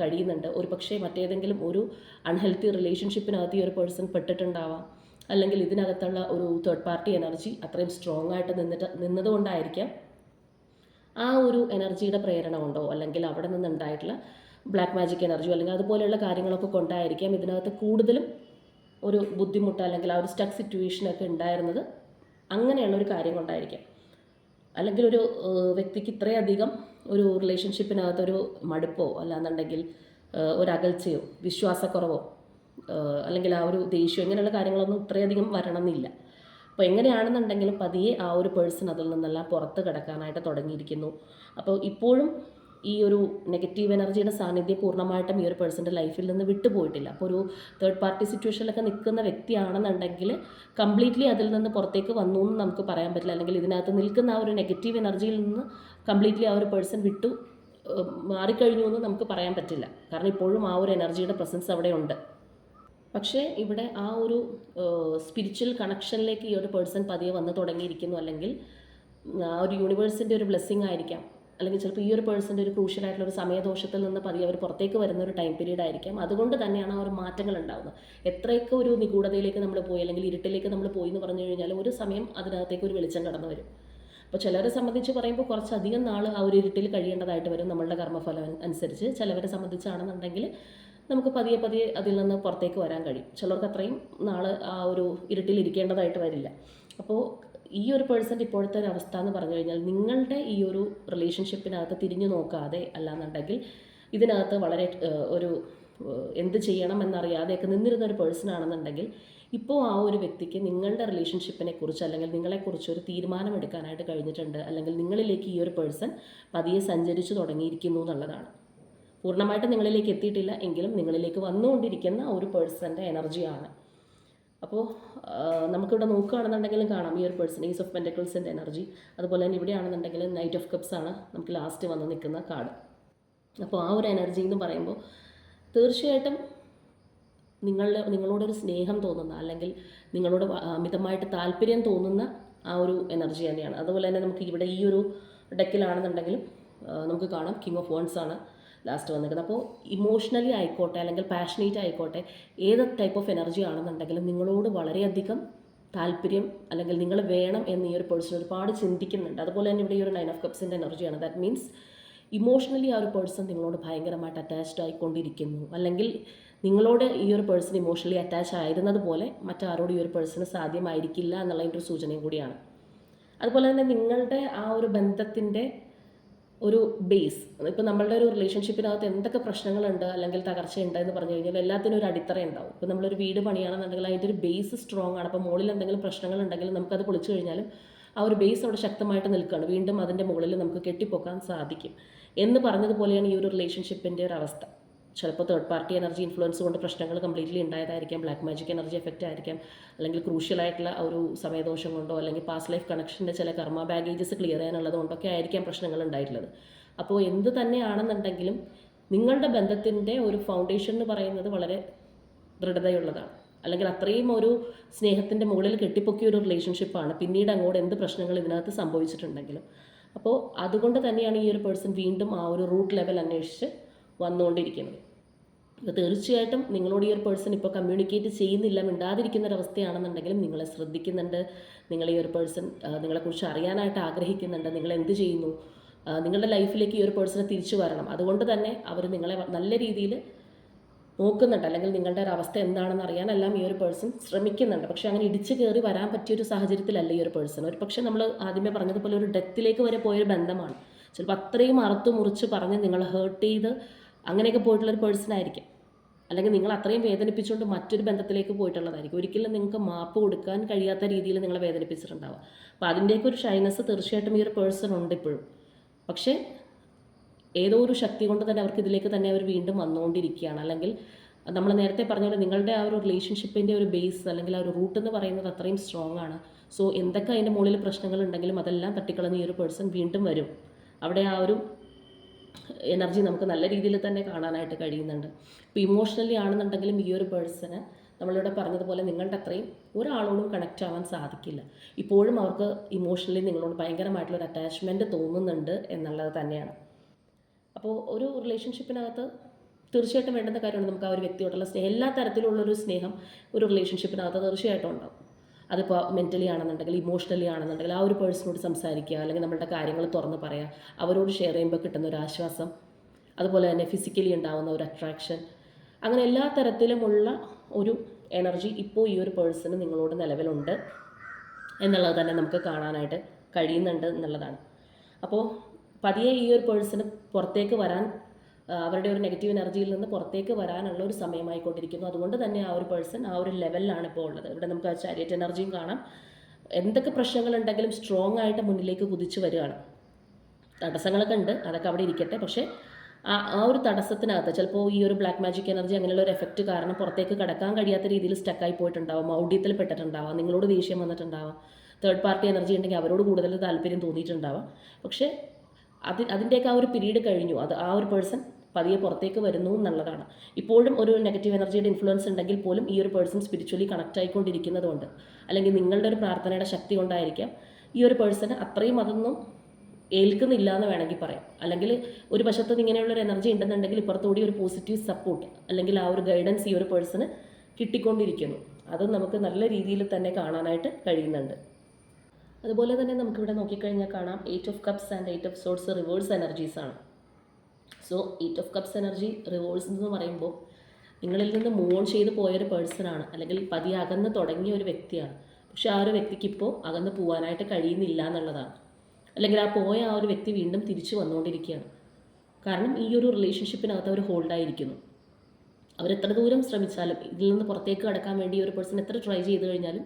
കഴിയുന്നുണ്ട്. ഒരു പക്ഷേ മറ്റേതെങ്കിലും ഒരു അൺഹെൽത്തി റിലേഷൻഷിപ്പിനകത്ത് ഈ ഒരു പേഴ്സൺ പെട്ടിട്ടുണ്ടാവാം. അല്ലെങ്കിൽ ഇതിനകത്തുള്ള ഒരു തേർഡ് പാർട്ടി എനർജി അത്രയും സ്ട്രോങ് ആയിട്ട് നിന്നിട്ട് നിന്നതുകൊണ്ടായിരിക്കാം ആ ഒരു എനർജിയുടെ പ്രേരണ ഉണ്ടോ? അല്ലെങ്കിൽ അവിടെ നിന്നുണ്ടായിട്ടുള്ള ബ്ലാക്ക് മാജിക് എനർജിയോ അല്ലെങ്കിൽ അതുപോലെയുള്ള കാര്യങ്ങളൊക്കെ കൊണ്ടായിരിക്കാം ഇതിനകത്ത് കൂടുതലും ഒരു ബുദ്ധിമുട്ട് അല്ലെങ്കിൽ ആ ഒരു സ്റ്റക്ക് സിറ്റുവേഷനൊക്കെ ഉണ്ടായിരുന്നത് അങ്ങനെയുള്ള ഒരു കാര്യം കൊണ്ടായിരിക്കാം. അല്ലെങ്കിൽ ഒരു വ്യക്തിക്ക് ഇത്രയധികം ഒരു റിലേഷൻഷിപ്പിനകത്ത് ഒരു മടുപ്പോ അല്ലാന്നുണ്ടെങ്കിൽ ഒരു വിശ്വാസക്കുറവോ അല്ലെങ്കിൽ ആ ഒരു ദേഷ്യം ഇങ്ങനെയുള്ള കാര്യങ്ങളൊന്നും ഇത്രയധികം വരണമെന്നില്ല. അപ്പോൾ എങ്ങനെയാണെന്നുണ്ടെങ്കിലും പതിയെ ആ ഒരു പേഴ്സൺ അതിൽ നിന്നെല്ലാം പുറത്ത് കിടക്കാനായിട്ട് തുടങ്ങിയിരിക്കുന്നു. അപ്പോൾ ഇപ്പോഴും ഈ ഒരു നെഗറ്റീവ് എനർജിയുടെ സാന്നിധ്യം പൂർണമായിട്ടും ഈ ഒരു പേഴ്സന്റെ ലൈഫിൽ നിന്ന് വിട്ടുപോയിട്ടില്ല. അപ്പോൾ ഒരു തേർഡ് പാർട്ടി സിറ്റുവേഷനിലൊക്കെ നിൽക്കുന്ന വ്യക്തിയാണെന്നുണ്ടെങ്കിൽ കംപ്ലീറ്റ്ലി അതിൽ നിന്ന് പുറത്തേക്ക് വന്നു എന്ന് നമുക്ക് പറയാൻ പറ്റില്ല. അല്ലെങ്കിൽ ഇതിനകത്ത് നിൽക്കുന്ന ആ ഒരു നെഗറ്റീവ് എനർജിയിൽ നിന്ന് കംപ്ലീറ്റ്ലി ആ ഒരു പേഴ്സൺ വിട്ടു മാറിക്കഴിഞ്ഞു എന്ന് നമുക്ക് പറയാൻ പറ്റില്ല. കാരണം ഇപ്പോഴും ആ ഒരു എനർജിയുടെ പ്രസൻസ് അവിടെ ഉണ്ട്. പക്ഷേ ഇവിടെ ആ ഒരു സ്പിരിച്വൽ കണക്ഷനിലേക്ക് ഈ ഒരു പേഴ്സൺ പതിയെ വന്ന് തുടങ്ങിയിരിക്കുന്നു. അല്ലെങ്കിൽ ആ ഒരു യൂണിവേഴ്സിന്റെ ഒരു ബ്ലെസ്സിങ് ആയിരിക്കാം. അല്ലെങ്കിൽ ചിലപ്പോൾ ഈ ഒരു പേഴ്സന്റെ ഒരു ക്രൂഷ്യൽ ആയിട്ടുള്ള ഒരു സമയദോഷത്തിൽ നിന്ന് പതിയെ അവർ പുറത്തേക്ക് വരുന്ന ഒരു ടൈം പീരീഡ് ആയിരിക്കാം. അതുകൊണ്ട് തന്നെയാണ് ആ ഒരു മാറ്റങ്ങൾ ഉണ്ടാകുന്നത് എത്രയൊക്കെ ഒരു നിഗൂഢതയിലേക്ക് നമ്മൾ പോയി അല്ലെങ്കിൽ ഇരുട്ടിലേക്ക് നമ്മൾ പോയി എന്ന് പറഞ്ഞു കഴിഞ്ഞാൽ ഒരു സമയം അതിനകത്തേക്ക് ഒരു വെളിച്ചം കടന്നു വരും. അപ്പോൾ ചിലരെ സംബന്ധിച്ച് പറയുമ്പോൾ കുറച്ചധികം നാൾ ആ ഒരു ഇരുട്ടിൽ കഴിയേണ്ടതായിട്ട് വരും നമ്മളുടെ കർമ്മഫലം അനുസരിച്ച്. ചിലവരെ സംബന്ധിച്ചാണെന്നുണ്ടെങ്കിൽ നമുക്ക് പതിയെ പതിയെ അതിൽ നിന്ന് പുറത്തേക്ക് വരാൻ കഴിയും. ചിലർക്ക് അത്രയും നാൾ ആ ഒരു ഇരുട്ടിൽ ഇരിക്കേണ്ടതായിട്ട് വരില്ല. അപ്പോൾ ഈ ഒരു പേഴ്സന്റെ ഇപ്പോഴത്തെ ഒരു അവസ്ഥ എന്ന് പറഞ്ഞു കഴിഞ്ഞാൽ നിങ്ങളുടെ ഈ ഒരു റിലേഷൻഷിപ്പിനകത്ത് തിരിഞ്ഞു നോക്കാതെ അല്ലാന്നുണ്ടെങ്കിൽ ഇതിനകത്ത് വളരെ ഒരു എന്ത് ചെയ്യണം എന്നറിയാതെയൊക്കെ നിന്നിരുന്ന ഒരു പേഴ്സൺ ആണെന്നുണ്ടെങ്കിൽ ഇപ്പോൾ ആ ഒരു വ്യക്തിക്ക് നിങ്ങളുടെ റിലേഷൻഷിപ്പിനെ കുറിച്ച് അല്ലെങ്കിൽ നിങ്ങളെക്കുറിച്ച് ഒരു തീരുമാനം എടുക്കാനായിട്ട് കഴിഞ്ഞിട്ടുണ്ട് അല്ലെങ്കിൽ നിങ്ങളിലേക്ക് ഈ ഒരു പേഴ്സൺ പതിയെ സഞ്ചരിച്ചു തുടങ്ങിയിരിക്കുന്നു എന്നുള്ളതാണ്. പൂർണമായിട്ട് നിങ്ങളിലേക്ക് എത്തിയിട്ടില്ല എങ്കിലും നിങ്ങളിലേക്ക് വന്നുകൊണ്ടിരിക്കുന്ന ഒരു പേഴ്സന്റെ എനർജിയാണ് അപ്പോൾ നമുക്കിവിടെ നോക്കുകയാണെന്നുണ്ടെങ്കിലും കാണാം. ഈ ഒരു പേഴ്സൺ ഈസ് ഓഫ് പെന്റക്കിൾസിന്റെ എനർജി അതുപോലെ തന്നെ ഇവിടെയാണെന്നുണ്ടെങ്കിൽ നൈറ്റ് ഓഫ് കപ്സ് ആണ് നമുക്ക് ലാസ്റ്റ് വന്ന് നിൽക്കുന്ന കാർഡ് അപ്പോൾ ആ ഒരു എനർജി എന്ന് പറയുമ്പോൾ തീർച്ചയായിട്ടും നിങ്ങളുടെ നിങ്ങളോടൊരു സ്നേഹം തോന്നുന്ന അല്ലെങ്കിൽ നിങ്ങളോട് അമിതമായിട്ട് താല്പര്യം തോന്നുന്ന ആ ഒരു എനർജി തന്നെയാണ്. അതുപോലെ തന്നെ നമുക്ക് ഇവിടെ ഈ ഒരു ഡെക്കിലാണെന്നുണ്ടെങ്കിലും നമുക്ക് കാണാം. കിങ് ഓഫ് വോൺസ് ആണ്. ലാസ്റ്റ് വന്നിരിക്കുന്നത്. അപ്പോൾ ഇമോഷണലി ആയിക്കോട്ടെ അല്ലെങ്കിൽ പാഷനേറ്റ് ആയിക്കോട്ടെ ഏത് ടൈപ്പ് ഓഫ് എനർജി ആണെന്നുണ്ടെങ്കിലും നിങ്ങളോട് വളരെയധികം താല്പര്യം അല്ലെങ്കിൽ നിങ്ങൾ വേണം എന്ന് ഈ ഒരു പേഴ്സൺ ഒരുപാട് ചിന്തിക്കുന്നുണ്ട്. അതുപോലെ തന്നെ ഇവിടെ ഈ ഒരു നയൻ ഓഫ് കപ്സിന്റെ എനർജിയാണ് ദാറ്റ് മീൻസ് ഇമോഷണലി ആ ഒരു പേഴ്സൺ നിങ്ങളോട് ഭയങ്കരമായിട്ട് അറ്റാച്ച്ഡ് ആയിക്കൊണ്ടിരിക്കുന്നു. അല്ലെങ്കിൽ നിങ്ങളോട് ഈ ഒരു പേഴ്സൺ ഇമോഷണലി അറ്റാച്ച് ആയിരുന്നത് പോലെ മറ്റാരോട് ഈ ഒരു പേഴ്സണ് സാധ്യമായിരിക്കില്ല എന്നുള്ളതിന്റെ ഒരു സൂചനയും കൂടിയാണ്. അതുപോലെ തന്നെ നിങ്ങളുടെ ആ ഒരു ബന്ധത്തിന്റെ ഒരു ബേസ് ഇപ്പം നമ്മളുടെ ഒരു റിലേഷൻഷിപ്പിനകത്ത് എന്തൊക്കെ പ്രശ്നങ്ങളുണ്ട് അല്ലെങ്കിൽ തകർച്ചയുണ്ട് എന്ന് പറഞ്ഞു കഴിഞ്ഞാൽ എല്ലാത്തിനും ഒരു അടിത്തറ ഉണ്ടാവും. ഇപ്പം നമ്മളൊരു വീട് പണിയാണെന്നുണ്ടെങ്കിൽ അതിന്റെ ഒരു ബേസ് സ്ട്രോങ് ആണ്. അപ്പോൾ മുകളിൽ എന്തെങ്കിലും പ്രശ്നങ്ങളുണ്ടെങ്കിൽ നമുക്കത് പൊളിച്ചു കഴിഞ്ഞാലും ആ ഒരു ബേസ് അവിടെ ശക്തമായിട്ട് നിൽക്കുകയാണ്. വീണ്ടും അതിന്റെ മുകളിൽ നമുക്ക് കെട്ടിപ്പൊക്കാൻ സാധിക്കും. എന്ന് പറഞ്ഞതുപോലെയാണ് ഈ ഒരു റിലേഷൻഷിപ്പിന്റെ ഒരു അവസ്ഥ. ചിലപ്പോൾ തേർഡ് പാർട്ടി എനർജി ഇൻഫ്ലുവൻസ് കൊണ്ട് പ്രശ്നങ്ങൾ കംപ്ലീറ്റ്ലി ഉണ്ടായതായിരിക്കാം. ബ്ലാക്ക് മാജിക് എനർജി എഫക്റ്റ് ആയിരിക്കാം. അല്ലെങ്കിൽ ക്രൂഷ്യൽ ആയിട്ടുള്ള ഒരു സമയദോഷം കൊണ്ടോ അല്ലെങ്കിൽ പാസ്റ്റ് ലൈഫ് കണക്ഷന്റെ ചില കർമ്മ ബാഗേജസ് ക്ലിയർ ചെയ്യാനുള്ളത് കൊണ്ടൊക്കെ ആയിരിക്കാം പ്രശ്നങ്ങൾ ഉണ്ടായിട്ടുള്ളത്. അപ്പോൾ എന്ത് തന്നെയാണെന്നുണ്ടെങ്കിലും നിങ്ങളുടെ ബന്ധത്തിന്റെ ഒരു ഫൗണ്ടേഷൻ എന്ന് പറയുന്നത് വളരെ ദൃഢതയുള്ളതാണ്. അല്ലെങ്കിൽ അത്രയും ഒരു സ്നേഹത്തിന്റെ മുകളിൽ കെട്ടിപ്പൊക്കിയ ഒരു റിലേഷൻഷിപ്പാണ് പിന്നീട് അങ്ങോട്ട് എന്ത് പ്രശ്നങ്ങൾ ഇതിനകത്ത് സംഭവിച്ചിട്ടുണ്ടെങ്കിലും. അപ്പോൾ അതുകൊണ്ട് തന്നെയാണ് ഈ ഒരു പേഴ്സൺ വീണ്ടും ആ ഒരു റൂട്ട് ലെവൽ അന്വേഷിച്ച് വന്നുകൊണ്ടിരിക്കുന്നത്. അപ്പോൾ തീർച്ചയായിട്ടും നിങ്ങളോട് ഈ ഒരു പേഴ്സൺ ഇപ്പോൾ കമ്മ്യൂണിക്കേറ്റ് ചെയ്യുന്നില്ല മിണ്ടാതിരിക്കുന്ന ഒരവസ്ഥയാണെന്നുണ്ടെങ്കിലും നിങ്ങളെ ശ്രദ്ധിക്കുന്നുണ്ട്. നിങ്ങൾ ഈ ഒരു പേഴ്സൺ നിങ്ങളെക്കുറിച്ച് അറിയാനായിട്ട് ആഗ്രഹിക്കുന്നുണ്ട്. നിങ്ങൾ എന്ത് ചെയ്യുന്നു? നിങ്ങളുടെ ലൈഫിലേക്ക് ഈ ഒരു പേഴ്സണെ തിരിച്ചു വരണം. അതുകൊണ്ട് തന്നെ അവർ നിങ്ങളെ നല്ല രീതിയിൽ നോക്കുന്നുണ്ട്. അല്ലെങ്കിൽ നിങ്ങളുടെ ഒരു അവസ്ഥ എന്താണെന്ന് അറിയാനെല്ലാം ഈ ഒരു പേഴ്സൺ ശ്രമിക്കുന്നുണ്ട്. പക്ഷേ അങ്ങനെ ഇടിച്ചു കയറി വരാൻ പറ്റിയ ഒരു സാഹചര്യത്തിലല്ല ഈ ഒരു പേഴ്സൺ ഒരു പക്ഷേ നമ്മൾ ആദ്യമേ പറഞ്ഞതുപോലെ ഒരു ഡെത്തിലേക്ക് വരെ പോയൊരു ബന്ധമാണ്. ചിലപ്പോൾ അത്രയും അറുത്തു മുറിച്ച് പറഞ്ഞ് നിങ്ങൾ ഹേർട്ട് ചെയ്ത് അങ്ങനെയൊക്കെ പോയിട്ടുള്ളൊരു പേഴ്സൺ ആയിരിക്കും. അല്ലെങ്കിൽ നിങ്ങൾ അത്രയും വേദനിപ്പിച്ചുകൊണ്ട് മറ്റൊരു ബന്ധത്തിലേക്ക് പോയിട്ടുള്ളതായിരിക്കും. ഒരിക്കലും നിങ്ങൾക്ക് മാപ്പ് കൊടുക്കാൻ കഴിയാത്ത രീതിയിൽ നിങ്ങളെ വേദനിപ്പിച്ചിട്ടുണ്ടാവുക അപ്പോൾ അതിന്റെയൊക്കെ ഒരു ഷൈനസ് തീർച്ചയായിട്ടും ഈ ഒരു പേഴ്സൺ ഉണ്ട് ഇപ്പോഴും. പക്ഷേ ഏതോ ഒരു ശക്തി കൊണ്ട് തന്നെ അവർക്ക് ഇതിലേക്ക് തന്നെ അവർ വീണ്ടും വന്നുകൊണ്ടിരിക്കുകയാണ്. അല്ലെങ്കിൽ നമ്മൾ നേരത്തെ പറഞ്ഞ പോലെ നിങ്ങളുടെ ആ ഒരു റിലേഷൻഷിപ്പിന്റെ ഒരു ബേസ് അല്ലെങ്കിൽ ആ ഒരു റൂട്ട് എന്ന് പറയുന്നത് അത്രയും സ്ട്രോങ് ആണ്. സോ എന്തൊക്കെ അതിന്റെ മുകളിൽ പ്രശ്നങ്ങൾ ഉണ്ടെങ്കിലും അതെല്ലാം തട്ടിക്കളഞ്ഞ് ഈ ഒരു പേഴ്സൺ വീണ്ടും വരും. അവിടെ ആ ഒരു എനർജി നമുക്ക് നല്ല രീതിയിൽ തന്നെ കാണാനായിട്ട് കഴിയുന്നുണ്ട്. ഇപ്പോൾ ഇമോഷണലി ആണെന്നുണ്ടെങ്കിലും ഈ ഒരു പേഴ്സണ് നമ്മളിവിടെ പറഞ്ഞതുപോലെ നിങ്ങളുടെ അത്രയും ഒരാളോടും കണക്റ്റ് ആവാൻ സാധിക്കില്ല. ഇപ്പോഴും അവർക്ക് ഇമോഷണലി നിങ്ങളോട് ഭയങ്കരമായിട്ടുള്ള ഒരു അറ്റാച്ച്മെന്റ് തോന്നുന്നുണ്ട് എന്നുള്ളത് തന്നെയാണ്. അപ്പോൾ ഒരു റിലേഷൻഷിപ്പിനകത്ത് തീർച്ചയായിട്ടും വേണ്ടുന്ന കാര്യമാണ് നമുക്ക് ആ ഒരു വ്യക്തിയോടുള്ള സ്നേഹം. എല്ലാ തരത്തിലുള്ളൊരു സ്നേഹം ഒരു റിലേഷൻഷിപ്പിനകത്ത് തീർച്ചയായിട്ടും ഉണ്ടാവും. അതിപ്പോൾ മെന്റലി ആണെന്നുണ്ടെങ്കിൽ ഇമോഷണലി ആണെന്നുണ്ടെങ്കിൽ ആ ഒരു പേഴ്സണോട് സംസാരിക്കുക അല്ലെങ്കിൽ നമ്മളുടെ കാര്യങ്ങൾ തുറന്ന് പറയുക അവരോട് ഷെയർ ചെയ്യുമ്പോൾ കിട്ടുന്ന ഒരു ആശ്വാസം. അതുപോലെ തന്നെ ഫിസിക്കലി ഉണ്ടാകുന്ന ഒരു അട്രാക്ഷൻ അങ്ങനെ എല്ലാ തരത്തിലുമുള്ള ഒരു എനർജി ഇപ്പോൾ ഈ ഒരു പേഴ്സണ് നിങ്ങളോട് നിലവിലുണ്ട് എന്നുള്ളത് തന്നെ നമുക്ക് കാണാനായിട്ട് കഴിയുന്നുണ്ട് എന്നുള്ളതാണ്. അപ്പോൾ പതിയെ ഈ ഒരു പേഴ്സണ് പുറത്തേക്ക് വരാൻ അവരുടെ ഒരു നെഗറ്റീവ് എനർജിയിൽ നിന്ന് പുറത്തേക്ക് വരാനുള്ള ഒരു സമയമായിക്കൊണ്ടിരിക്കുന്നു. അതുകൊണ്ട് തന്നെ ആ ഒരു പേഴ്സൺ ആ ഒരു ലെവലിലാണ് ഇപ്പോൾ ഉള്ളത്. ഇവിടെ നമുക്ക് ആ ചാരിയറ്റ് എനർജിയും കാണാം. എന്തൊക്കെ പ്രശ്നങ്ങളുണ്ടെങ്കിലും സ്ട്രോങ് ആയിട്ട് മുന്നിലേക്ക് കുതിച്ചു വരികയാണ്. തടസ്സങ്ങളൊക്കെ ഉണ്ട്. അതൊക്കെ അവിടെ ഇരിക്കട്ടെ. പക്ഷേ ആ ആ ഒരു തടസ്സത്തിനകത്ത് ചിലപ്പോൾ ഈ ഒരു ബ്ലാക്ക് മാജിക് എനർജി അങ്ങനെയുള്ള ഒരു എഫക്റ്റ് കാരണം പുറത്തേക്ക് കടക്കാൻ കഴിയാത്ത രീതിയിൽ സ്റ്റക്കായി പോയിട്ടുണ്ടാവും. ഔഡ്യത്തിൽ പെട്ടിട്ടുണ്ടാവാം. നിങ്ങളോട് ദേഷ്യം വന്നിട്ടുണ്ടാവാം. തേർഡ് പാർട്ടി എനർജി ഉണ്ടെങ്കിൽ അവരോട് കൂടുതൽ താല്പര്യം തോന്നിയിട്ടുണ്ടാവാം. പക്ഷേ അത് അതിന്റെയൊക്കെ ആ ഒരു പീരീഡ് കഴിഞ്ഞു. അത് ആ ഒരു പേഴ്സൺ പതിയെ പുറത്തേക്ക് വരുന്നു എന്നുള്ളതാണ്. ഇപ്പോഴും ഒരു നെഗറ്റീവ് എനർജിയുടെ ഇൻഫ്ലുവൻസ് ഉണ്ടെങ്കിൽ പോലും ഈ ഒരു പേഴ്സൺ സ്പിരിച്വലി കണക്റ്റ് ആയിക്കൊണ്ടിരിക്കുന്നതുകൊണ്ട് അല്ലെങ്കിൽ നിങ്ങളുടെ ഒരു പ്രാർത്ഥനയുടെ ശക്തി കൊണ്ടായിരിക്കാം ഈ ഒരു പേഴ്സണ് അത്രയും അതൊന്നും ഏൽക്കുന്നില്ല എന്ന് വേണമെങ്കിൽ പറയാം. അല്ലെങ്കിൽ ഒരു വശത്ത് ഇങ്ങനെയുള്ള ഒരു എനർജി ഉണ്ടെന്നുണ്ടെങ്കിൽ ഇപ്പുറത്തുകൂടി ഒരു പോസിറ്റീവ് സപ്പോർട്ട് അല്ലെങ്കിൽ ആ ഒരു ഗൈഡൻസ് ഈ ഒരു പേഴ്സണ് കിട്ടിക്കൊണ്ടിരിക്കുന്നു. അതും നമുക്ക് നല്ല രീതിയിൽ തന്നെ കാണാനായിട്ട് കഴിയുന്നുണ്ട്. അതുപോലെ തന്നെ നമുക്കിവിടെ നോക്കിക്കഴിഞ്ഞാൽ കാണാം. Eight of cups and eight of swords reverse energies ആണ്. So eight of cups energy reversals എന്ന് പറയുമ്പോൾ നിങ്ങളിൽ നിന്ന് മൂൺ ചെയ്ത് പോയൊരു പേഴ്സണാണ് അല്ലെങ്കിൽ പതി അകന്ന് തുടങ്ങിയ ഒരു വ്യക്തിയാണ്. പക്ഷെ ആ ഒരു വ്യക്തിക്ക് ഇപ്പോൾ അകന്ന് പോകാനായിട്ട് കഴിയുന്നില്ല എന്നുള്ളതാണ്. അല്ലെങ്കിൽ ആ പോയ ആ ഒരു വ്യക്തി വീണ്ടും തിരിച്ചു വന്നുകൊണ്ടിരിക്കുകയാണ്. കാരണം ഈ ഒരു റിലേഷൻഷിപ്പിനകത്ത് അവർ ഹോൾഡായിരിക്കുന്നു അവരെത്ര ദൂരം ശ്രമിച്ചാലും ഇതിൽ നിന്ന് പുറത്തേക്ക് കടക്കാൻ വേണ്ടി ഒരു പേഴ്സൺ എത്ര ട്രൈ ചെയ്ത് കഴിഞ്ഞാലും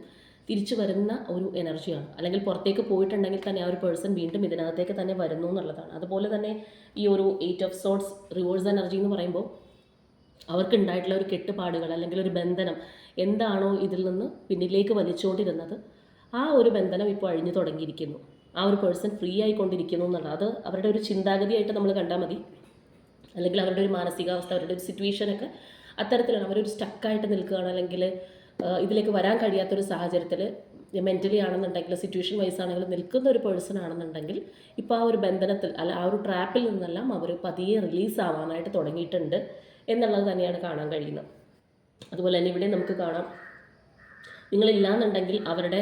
തിരിച്ചു വരുന്ന ഒരു എനർജിയാണ്. അല്ലെങ്കിൽ പുറത്തേക്ക് പോയിട്ടുണ്ടെങ്കിൽ തന്നെ ആ ഒരു പേഴ്സൺ വീണ്ടും ഇതിനകത്തേക്ക് തന്നെ വരുന്നു എന്നുള്ളതാണ്. അതുപോലെ തന്നെ ഈ ഒരു eight of swords reverse energy എന്ന് പറയുമ്പോൾ അവർക്ക് ഉണ്ടായിട്ടുള്ള ഒരു കെട്ടുപാടുകൾ അല്ലെങ്കിൽ ഒരു ബന്ധനം എന്താണോ ഇതിൽ നിന്ന് പിന്നിലേക്ക് വലിച്ചുകൊണ്ടിരുന്നത്. ആ ഒരു ബന്ധനം ഇപ്പോൾ അഴിഞ്ഞു തുടങ്ങിയിരിക്കുന്നു. ആ ഒരു പേഴ്സൺ ഫ്രീ ആയിക്കൊണ്ടിരിക്കുന്നു എന്നുള്ളത്. അത് അവരുടെ ഒരു ചിന്താഗതിയായിട്ട് നമ്മൾ കണ്ടാൽ മതി. അല്ലെങ്കിൽ അവരുടെ ഒരു മാനസികാവസ്ഥ അവരുടെ ഒരു സിറ്റുവേഷനൊക്കെ അത്തരത്തിലാണ്. അവരൊരു സ്റ്റക്കായിട്ട് നിൽക്കുകയാണ്. അല്ലെങ്കിൽ ഇതിലേക്ക് വരാൻ കഴിയാത്തൊരു സാഹചര്യത്തിൽ മെന്റലി ആണെന്നുണ്ടെങ്കിൽ സിറ്റുവേഷൻ വൈസ് ആണെങ്കിലും നിൽക്കുന്ന ഒരു പേഴ്സൺ ആണെന്നുണ്ടെങ്കിൽ ഇപ്പോൾ ആ ഒരു ബന്ധനത്തിൽ അല്ല ആ ഒരു ട്രാപ്പിൽ നിന്നെല്ലാം അവർ പതിയെ റിലീസ് ആവാനായിട്ട് തുടങ്ങിയിട്ടുണ്ട് എന്നുള്ളത് തന്നെയാണ് കാണാൻ കഴിയുന്നത്. അതുപോലെ തന്നെ ഇവിടെ നമുക്ക് കാണാം നിങ്ങളില്ലാന്നുണ്ടെങ്കിൽ അവരുടെ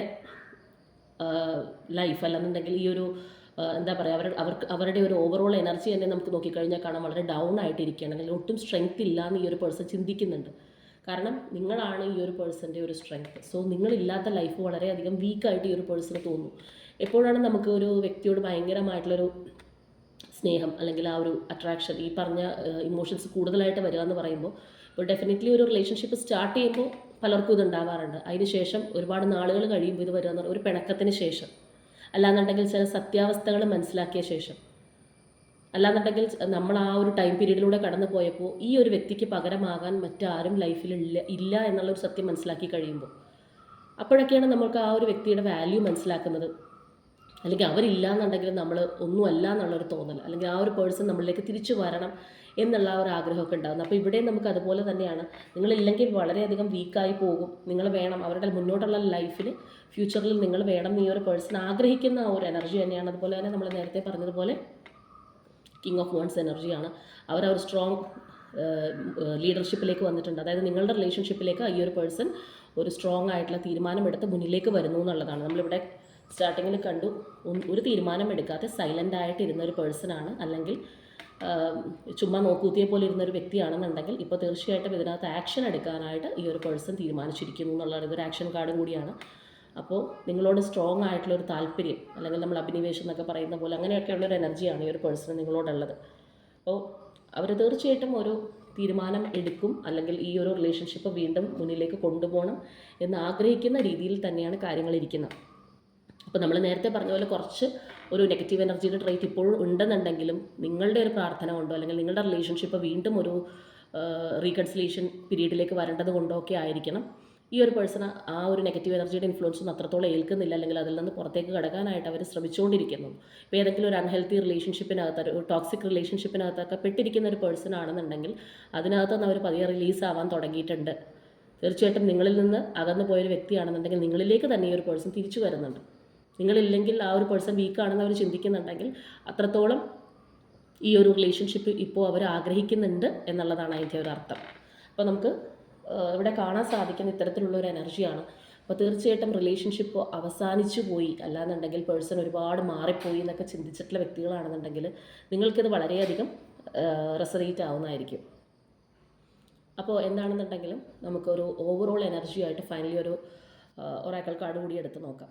ലൈഫ് അല്ലെന്നുണ്ടെങ്കിൽ ഈ ഒരു എന്താ പറയുക അവർ അവർക്ക് അവരുടെ ഒരു ഓവറോൾ എനർജി തന്നെ നമുക്ക് നോക്കിക്കഴിഞ്ഞാൽ കാണാം വളരെ ഡൗൺ ആയിട്ടിരിക്കുകയാണ്. അല്ലെങ്കിൽ ഒട്ടും സ്ട്രെങ്ത് ഇല്ല എന്ന് ഈ ഒരു പേഴ്സൺ ചിന്തിക്കുന്നുണ്ട്. കാരണം നിങ്ങളാണ് ഈ ഒരു പേഴ്സന്റെ ഒരു സ്ട്രെങ്ത് സോ നിങ്ങളില്ലാത്ത ലൈഫ് വളരെയധികം വീക്കായിട്ട് ഈ ഒരു പേഴ്സണ് തോന്നും. എപ്പോഴാണ് നമുക്ക് ഒരു വ്യക്തിയോട് ഭയങ്കരമായിട്ടുള്ളൊരു സ്നേഹം അല്ലെങ്കിൽ ആ ഒരു അട്രാക്ഷൻ ഈ പറഞ്ഞ ഇമോഷൻസ് കൂടുതലായിട്ട് വരിക എന്ന് പറയുമ്പോൾ ഇപ്പോൾ ഡെഫിനറ്റ്ലി ഒരു റിലേഷൻഷിപ്പ് സ്റ്റാർട്ട് ചെയ്യുമ്പോൾ പലർക്കും ഇത് ഉണ്ടാവാറുണ്ട്. അതിന് ശേഷം ഒരുപാട് നാളുകൾ കഴിയുമ്പോൾ ഇത് വരിക എന്ന് പറഞ്ഞാൽ ഒരു പിണക്കത്തിന് ശേഷം. അല്ലാന്നുണ്ടെങ്കിൽ ചില സത്യാവസ്ഥകൾ മനസ്സിലാക്കിയ ശേഷം. അല്ലാന്നുണ്ടെങ്കിൽ നമ്മൾ ആ ഒരു ടൈം പീരീഡിലൂടെ കടന്നു പോയപ്പോൾ ഈ ഒരു വ്യക്തിക്ക് പകരമാകാൻ മറ്റാരും ലൈഫിൽ ഇല്ല ഇല്ല എന്നുള്ളൊരു സത്യം മനസ്സിലാക്കി കഴിയുമ്പോൾ അപ്പോഴൊക്കെയാണ് നമ്മൾക്ക് ആ ഒരു വ്യക്തിയുടെ വാല്യൂ മനസ്സിലാക്കുന്നത്. അല്ലെങ്കിൽ അവരില്ല എന്നുണ്ടെങ്കിൽ നമ്മൾ ഒന്നുമല്ല എന്നുള്ളൊരു തോന്നൽ. അല്ലെങ്കിൽ ആ ഒരു പേഴ്സൺ നമ്മളിലേക്ക് തിരിച്ചു വരണം എന്നുള്ള ഒരു ആഗ്രഹമൊക്കെ ഉണ്ടാകുന്നത് അപ്പോൾ ഇവിടെയും നമുക്ക് അതുപോലെ തന്നെയാണ്. നിങ്ങളില്ലെങ്കിൽ വളരെയധികം വീക്കായി പോകും. നിങ്ങൾ വേണം അവരുടെ മുന്നോട്ടുള്ള ലൈഫിൽ ഫ്യൂച്ചറിൽ നിങ്ങൾ വേണം ഈ ഒരു പേഴ്സൺ ആഗ്രഹിക്കുന്ന ഒരു എനർജി തന്നെയാണ്. അതുപോലെ തന്നെ നമ്മൾ നേരത്തെ പറഞ്ഞതുപോലെ കിങ് ഓഫ് വൺസ് എനർജിയാണ് അവർ ഒരു സ്ട്രോങ് ലീഡർഷിപ്പിലേക്ക് വന്നിട്ടുണ്ട്. അതായത് നിങ്ങളുടെ റിലേഷൻഷിപ്പിലേക്ക് ഈ ഒരു പേഴ്സൺ ഒരു സ്ട്രോങ് ആയിട്ടുള്ള തീരുമാനമെടുത്ത് മുന്നിലേക്ക് വരുന്നു എന്നുള്ളതാണ്. നമ്മളിവിടെ സ്റ്റാർട്ടിങ്ങിൽ കണ്ടു. ഒരു തീരുമാനം എടുക്കാതെ സൈലന്റ് ആയിട്ട് ഇരുന്ന ഒരു പേഴ്സണാണ് അല്ലെങ്കിൽ ചുമ്മാ നോക്കൂത്തിയെ പോലെ ഇരുന്ന ഒരു വ്യക്തിയാണെന്നുണ്ടെങ്കിൽ ഇപ്പോൾ തീർച്ചയായിട്ടും ഇതിനകത്ത് ആക്ഷൻ എടുക്കാനായിട്ട് ഈ ഒരു പേഴ്സൺ തീരുമാനിച്ചിരിക്കുന്നു എന്നുള്ളതാണ്. ഇതൊരു ആക്ഷൻ കാർഡും കൂടിയാണ്. അപ്പോൾ നിങ്ങളോട് സ്ട്രോങ് ആയിട്ടുള്ള ഒരു താല്പര്യം അല്ലെങ്കിൽ നമ്മൾ അഭിനിവേശം എന്നൊക്കെ പറയുന്ന പോലെ അങ്ങനെയൊക്കെയുള്ള ഒരു എനർജിയാണ് ഈ ഒരു പേഴ്സൺ നിങ്ങളോടുള്ളത്. അപ്പോൾ അവർ തീർച്ചയായിട്ടും ഒരു തീരുമാനം എടുക്കും അല്ലെങ്കിൽ ഈ ഒരു റിലേഷൻഷിപ്പ് വീണ്ടും മുന്നിലേക്ക് കൊണ്ടുപോകണം എന്ന് ആഗ്രഹിക്കുന്ന രീതിയിൽ തന്നെയാണ് കാര്യങ്ങൾ ഇരിക്കുന്നത്. അപ്പോൾ നമ്മൾ നേരത്തെ പറഞ്ഞ പോലെ കുറച്ച് ഒരു നെഗറ്റീവ് എനർജിയുടെ ട്രേറ്റ് ഇപ്പോഴും ഉണ്ടെന്നുണ്ടെങ്കിലും നിങ്ങളുടെ ഒരു പ്രാർത്ഥന കൊണ്ടോ അല്ലെങ്കിൽ നിങ്ങളുടെ റിലേഷൻഷിപ്പ് വീണ്ടും ഒരു റീകൺസിലേഷൻ പീരീഡിലേക്ക് വരേണ്ടത് കൊണ്ടോ ഒക്കെ ആയിരിക്കണം. ഈ ഒരു പേഴ്സൺ ആ ഒരു നെഗറ്റീവ് എനർജിയുടെ ഇൻഫ്ലുവൻസ് ഒന്നും അത്രത്തോളം ഏൽക്കുന്നില്ല. അല്ലെങ്കിൽ അതിൽ നിന്ന് പുറത്തേക്ക് കടക്കാനായിട്ട് അവർ ശ്രമിച്ചുകൊണ്ടിരിക്കുന്നു. ഇപ്പോൾ ഏതെങ്കിലും ഒരു അൺഹെൽത്തി റിലേഷൻഷിപ്പിനകത്ത് ഒരു ടോക്സിക് റിലേഷൻഷിപ്പിനകത്തൊക്കെ പെട്ടിരിക്കുന്ന ഒരു പേഴ്സൺ ആണെന്നുണ്ടെങ്കിൽ അതിനകത്ത് നിന്ന് അവർ പതിയെ റിലീസ് ആവാൻ തുടങ്ങിയിട്ടുണ്ട്. തീർച്ചയായിട്ടും നിങ്ങളിൽ നിന്ന് അകന്നു പോയൊരു വ്യക്തിയാണെന്നുണ്ടെങ്കിൽ നിങ്ങളിലേക്ക് തന്നെ ഈ ഒരു പേഴ്സൺ തിരിച്ചു വരുന്നുണ്ട്. നിങ്ങളില്ലെങ്കിൽ ആ ഒരു പേഴ്സൺ വീക്കാണെന്ന് അവർ ചിന്തിക്കുന്നുണ്ടെങ്കിൽ അത്രത്തോളം ഈ ഒരു റിലേഷൻഷിപ്പ് ഇപ്പോൾ അവർ ആഗ്രഹിക്കുന്നുണ്ട് എന്നുള്ളതാണ് അതിന്റെ ഒരു അർത്ഥം. അപ്പോൾ നമുക്ക് ഇവിടെ കാണാൻ സാധിക്കുന്ന ഇത്തരത്തിലുള്ള ഒരു എനർജിയാണ്. അപ്പോൾ തീർച്ചയായിട്ടും റിലേഷൻഷിപ്പ് അവസാനിച്ചു പോയി. അല്ലാന്നുണ്ടെങ്കിൽ പേഴ്സൺ ഒരുപാട് മാറിപ്പോയി എന്നൊക്കെ ചിന്തിച്ചിട്ടുള്ള വ്യക്തികളാണെന്നുണ്ടെങ്കിൽ നിങ്ങൾക്കിത് വളരെയധികം റെസറേറ്റ് ആവുന്നതായിരിക്കും. അപ്പോൾ എന്താണെന്നുണ്ടെങ്കിലും നമുക്കൊരു ഓവറോൾ എനർജി ആയിട്ട് ഫൈനലി ഒരു ഒരാക്കൾ കാർഡ് കൂടി എടുത്ത് നോക്കാം.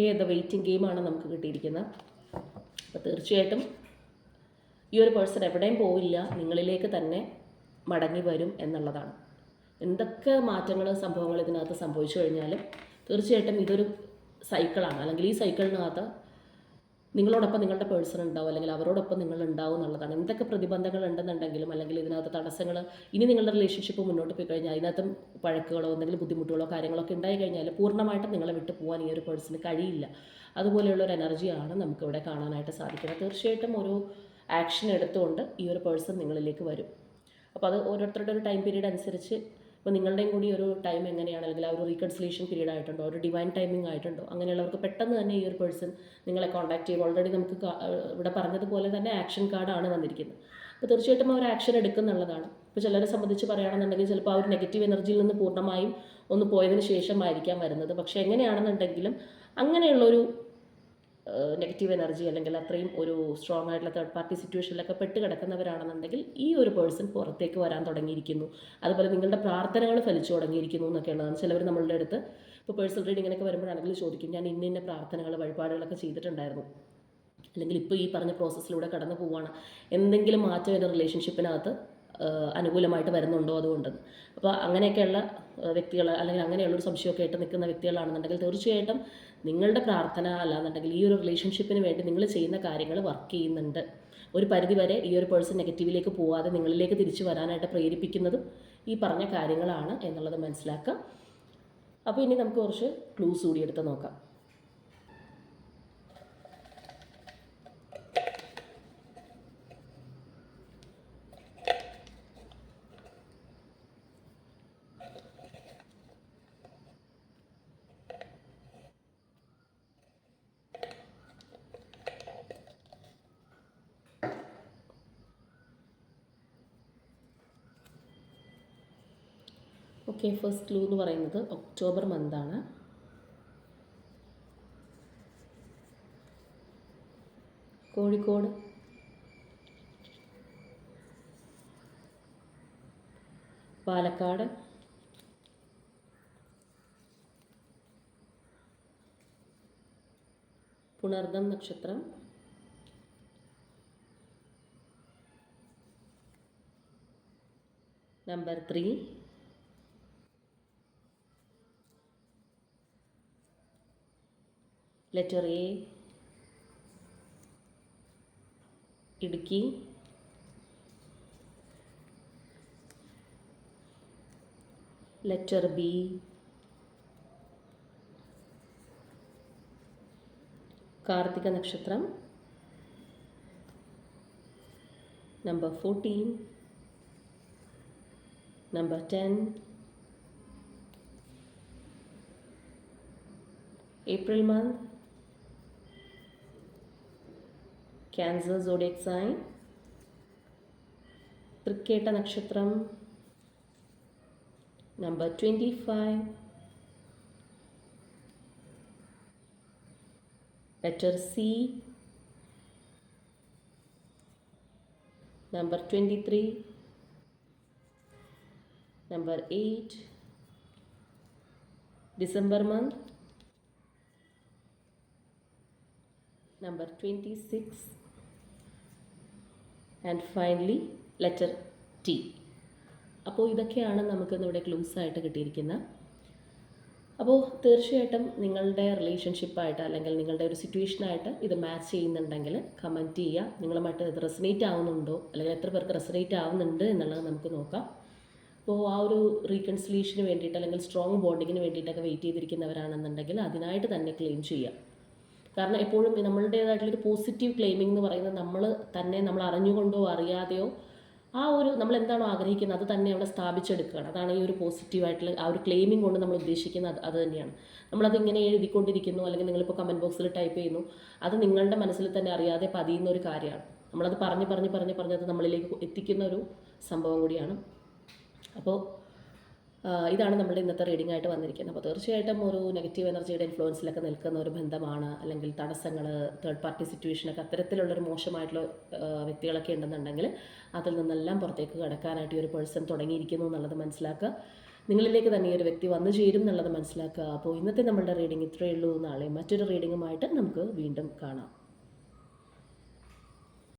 ഓക്കെ ദ വെയിറ്റിംഗ് ഗെയിമാണ് നമുക്ക് കിട്ടിയിരിക്കുന്നത്. അപ്പോൾ തീർച്ചയായിട്ടും ഈ ഒരു പേഴ്സൺ എവിടെയും പോവില്ല. നിങ്ങളിലേക്ക് തന്നെ മടങ്ങി വരും എന്നുള്ളതാണ്. എന്തൊക്കെ മാറ്റങ്ങൾ സംഭവങ്ങൾ ഇതിനകത്ത് സംഭവിച്ചു കഴിഞ്ഞാലും തീർച്ചയായിട്ടും ഇതൊരു സൈക്കിളാണ് അല്ലെങ്കിൽ ഈ സൈക്കിളിനകത്ത് നിങ്ങളോടൊപ്പം നിങ്ങളുടെ പേഴ്സൺ ഉണ്ടാവും അല്ലെങ്കിൽ അവരോടൊപ്പം നിങ്ങൾ ഉണ്ടാവും എന്നുള്ളതാണ്. എന്തൊക്കെ പ്രതിബന്ധങ്ങൾ ഉണ്ടെന്നുണ്ടെങ്കിലും അല്ലെങ്കിൽ ഇതിനകത്ത് തടസ്സങ്ങൾ ഇനി നിങ്ങളുടെ റിലേഷൻഷിപ്പ് മുന്നോട്ട് പോയി കഴിഞ്ഞാൽ അതിനകത്തും പഴക്കുകളോ എന്തെങ്കിലും ബുദ്ധിമുട്ടുകളോ കാര്യങ്ങളൊക്കെ ഉണ്ടായി കഴിഞ്ഞാൽ പൂർണമായിട്ടും നിങ്ങളെ വിട്ടു പോകാൻ ഈ ഒരു പേഴ്സണ് കഴിയില്ല. അതുപോലെയുള്ള ഒരു എനർജിയാണ് നമുക്കിവിടെ കാണാനായിട്ട് സാധിക്കുന്നത്. തീർച്ചയായിട്ടും ഒരു ആക്ഷൻ എടുത്തുകൊണ്ട് ഈ ഒരു പേഴ്സൺ നിങ്ങളിലേക്ക് വരും. അപ്പോൾ അത് ഓരോരുത്തരുടെ ഒരു ടൈം പീരീഡ് അനുസരിച്ച് ഇപ്പോൾ നിങ്ങളുടെയും കൂടി ഒരു ടൈം എങ്ങനെയാണ്? അല്ലെങ്കിൽ ആ ഒരു റീകൺസിലേഷൻ പീരീഡ് ആയിട്ടുണ്ടോ? ഒരു ഡിവൈൻ ടൈമിംഗ് ആയിട്ടുണ്ടോ? അങ്ങനെയുള്ളവർക്ക് പെട്ടെന്ന് തന്നെ ഈ ഒരു പേഴ്സൺ നിങ്ങളെ കോൺടാക്ട് ചെയ്യും ഓൾറെഡി നമുക്ക് ഇവിടെ പറഞ്ഞതുപോലെ തന്നെ ആക്ഷൻ കാർഡാണ് വന്നിരിക്കുന്നത്. അപ്പോൾ തീർച്ചയായിട്ടും അവർ ആക്ഷൻ എടുക്കുന്നുള്ളതാണ് ഇപ്പോൾ ചിലരെ സംബന്ധിച്ച് പറയുകയാണെന്നുണ്ടെങ്കിൽ ചിലപ്പോൾ ആ ഒരു നെഗറ്റീവ് എനർജിയിൽ നിന്ന് പൂർണമായും ഒന്ന് പോയതിന് ശേഷമായിരിക്കാം വരുന്നത്. പക്ഷേ എങ്ങനെയാണെന്നുണ്ടെങ്കിലും അങ്ങനെയുള്ളൊരു നെഗറ്റീവ് എനർജി അല്ലെങ്കിൽ അത്രയും ഒരു സ്ട്രോങ് ആയിട്ടുള്ള തേർഡ് പാർട്ടി സിറ്റുവേഷനിലൊക്കെ പെട്ട് കിടക്കുന്നവരാണെന്നുണ്ടെങ്കിൽ ഈ ഒരു പേഴ്സൺ പുറത്തേക്ക് വരാൻ തുടങ്ങിയിരിക്കുന്നു. അതുപോലെ നിങ്ങളുടെ പ്രാർത്ഥനകൾ ഫലിച്ചു തുടങ്ങിയിരിക്കുന്നു എന്നൊക്കെയുള്ളതാണ് ചിലവർ നമ്മളുടെ അടുത്ത് ഇപ്പോൾ പേഴ്സണൽ റീഡിങ്ങിനൊക്കെ വരുമ്പോഴാണെങ്കിൽ ചോദിക്കും ഞാൻ ഇന്ന ഇന്ന പ്രാർത്ഥനകൾ വഴിപാടുകളൊക്കെ ചെയ്തിട്ടുണ്ടായിരുന്നു. അല്ലെങ്കിൽ ഇപ്പോൾ ഈ പറഞ്ഞ പ്രോസസ്സിലൂടെ കടന്നു പോവുകയാണ് എന്തെങ്കിലും മാറ്റം എന്റെ റിലേഷൻഷിപ്പിനകത്ത് അനുകൂലമായിട്ട് വരുന്നുണ്ടോ അതുകൊണ്ട്? അപ്പോൾ അങ്ങനെയൊക്കെയുള്ള വ്യക്തികൾ അല്ലെങ്കിൽ അങ്ങനെയുള്ളൊരു സംശയമൊക്കെ ആയിട്ട് നിൽക്കുന്ന വ്യക്തികളാണെന്നുണ്ടെങ്കിൽ തീർച്ചയായിട്ടും നിങ്ങളുടെ പ്രാർത്ഥന അല്ലാന്നുണ്ടെങ്കിൽ ഈ ഒരു റിലേഷൻഷിപ്പിന് വേണ്ടി നിങ്ങൾ ചെയ്യുന്ന കാര്യങ്ങൾ വർക്ക് ചെയ്യുന്നുണ്ട്. ഒരു പരിധി വരെ ഈ ഒരു പേഴ്സൺ നെഗറ്റീവിലേക്ക് പോവാതെ നിങ്ങളിലേക്ക് തിരിച്ചു വരാനായിട്ട് പ്രേരിപ്പിക്കുന്നതും ഈ പറഞ്ഞ കാര്യങ്ങളാണ് എന്നുള്ളത് മനസ്സിലാക്കുക അപ്പോൾ ഇനി നമുക്ക് കുറച്ച് ക്ലൂസ് കൂടി എടുത്ത് നോക്കാം. ഓക്കെ ഫസ്റ്റ് ക്ലൂ എന്ന് പറയുന്നത് ഒക്ടോബർ മന്താണ്. കോഴിക്കോട്. പാലക്കാട്. പുണർദം നക്ഷത്രം. Number three. Letter A Idukki. Letter B Karthika നക്ഷത്രം. Number fourteen number ten. April month cancer Zodiac sign തൃക്കേട്ട നക്ഷത്രം number twenty five letter C number 23 number 8 December month number 26 and finally letter T അപ്പോൾ ഇതൊക്കെയാണ് നമുക്ക് ഇവിടെ clues ആയിട്ട് കിട്ടിയിരിക്കുന്നത് അപ്പോൾ തീർച്ചയായിട്ടും നിങ്ങളുടെ റിലേഷൻഷിപ്പായിട്ട് അല്ലെങ്കിൽ നിങ്ങളുടെ ഒരു സിറ്റുവേഷനായിട്ട് ഇത് മാച്ച് ചെയ്യുന്നുണ്ടെങ്കിൽ കമന്റ് ചെയ്യുക. നിങ്ങളുമായിട്ട് ഇത് റെസനേറ്റ് ആവുന്നുണ്ടോ? അല്ലെങ്കിൽ എത്ര പേർക്ക് റെസനേറ്റ് ആവുന്നുണ്ട് എന്നുള്ളത് നമുക്ക് നോക്കാം. അപ്പോൾ ആ ഒരു റീകൺസിലേഷന് വേണ്ടിയിട്ട് അല്ലെങ്കിൽ സ്ട്രോങ് ബോണ്ടിങ്ങിന് വേണ്ടിയിട്ടൊക്കെ വെയിറ്റ് ചെയ്തിരിക്കുന്നവരാണെന്നുണ്ടെങ്കിൽ അതിനായിട്ട് തന്നെ ക്ലെയിം ചെയ്യുക. കാരണം എപ്പോഴും നമ്മളുടേതായിട്ടുള്ളൊരു പോസിറ്റീവ് ക്ലെയിമിംഗ് എന്ന് പറയുന്നത് നമ്മൾ തന്നെ നമ്മൾ അറിഞ്ഞുകൊണ്ടോ അറിയാതെയോ ആ ഒരു നമ്മൾ എന്താണോ ആഗ്രഹിക്കുന്നത് അത് തന്നെ അവിടെ സ്ഥാപിച്ചെടുക്കുകയാണ്. അതാണ് ഈ ഒരു പോസിറ്റീവായിട്ടുള്ള ആ ഒരു ക്ലെയിമിംഗ് കൊണ്ട് നമ്മൾ ഉദ്ദേശിക്കുന്നത് അത് തന്നെയാണ്. നമ്മളത് ഇങ്ങനെ എഴുതിക്കൊണ്ടിരിക്കുന്നു അല്ലെങ്കിൽ നിങ്ങളിപ്പോൾ കമന്റ് ബോക്സിൽ ടൈപ്പ് ചെയ്യുന്നു അത് നിങ്ങളുടെ മനസ്സിൽ തന്നെ അറിയാതെ പതിയുന്ന ഒരു കാര്യമാണ്. നമ്മളത് പറഞ്ഞ് പറഞ്ഞ് പറഞ്ഞ് പറഞ്ഞ് അത് നമ്മളിലേക്ക് എത്തിക്കുന്ന ഒരു സംഭവം കൂടിയാണ്. അപ്പോൾ ഇതാണ് നമ്മുടെ ഇന്നത്തെ റീഡിംഗ് ആയിട്ട് വന്നിരിക്കുന്നത്. അപ്പോൾ തീർച്ചയായിട്ടും ഒരു നെഗറ്റീവ് എനർജിയുടെ ഇൻഫ്ലുവൻസിലൊക്കെ നിൽക്കുന്ന ഒരു ബന്ധമാണ്. അല്ലെങ്കിൽ തടസ്സങ്ങൾ തേർഡ് പാർട്ടി സിറ്റുവേഷനൊക്കെ അത്തരത്തിലുള്ളൊരു മോശമായിട്ടുള്ള വ്യക്തികളൊക്കെ ഉണ്ടെന്നുണ്ടെങ്കിൽ അതിൽ നിന്നെല്ലാം പുറത്തേക്ക് കിടക്കാനായിട്ട് ഈ ഒരു പേഴ്സൺ തുടങ്ങിയിരിക്കുന്നു എന്നുള്ളത് മനസ്സിലാക്കുക. നിങ്ങളിലേക്ക് തന്നെ ഈ ഒരു വ്യക്തി വന്നു ചേരും എന്നുള്ളത് മനസ്സിലാക്കുക. അപ്പോൾ ഇന്നത്തെ നമ്മളുടെ റീഡിംഗ് ഇത്രയേ ഉള്ളൂ. നാളെ മറ്റൊരു റീഡിങ്ങുമായിട്ട് നമുക്ക് വീണ്ടും കാണാം.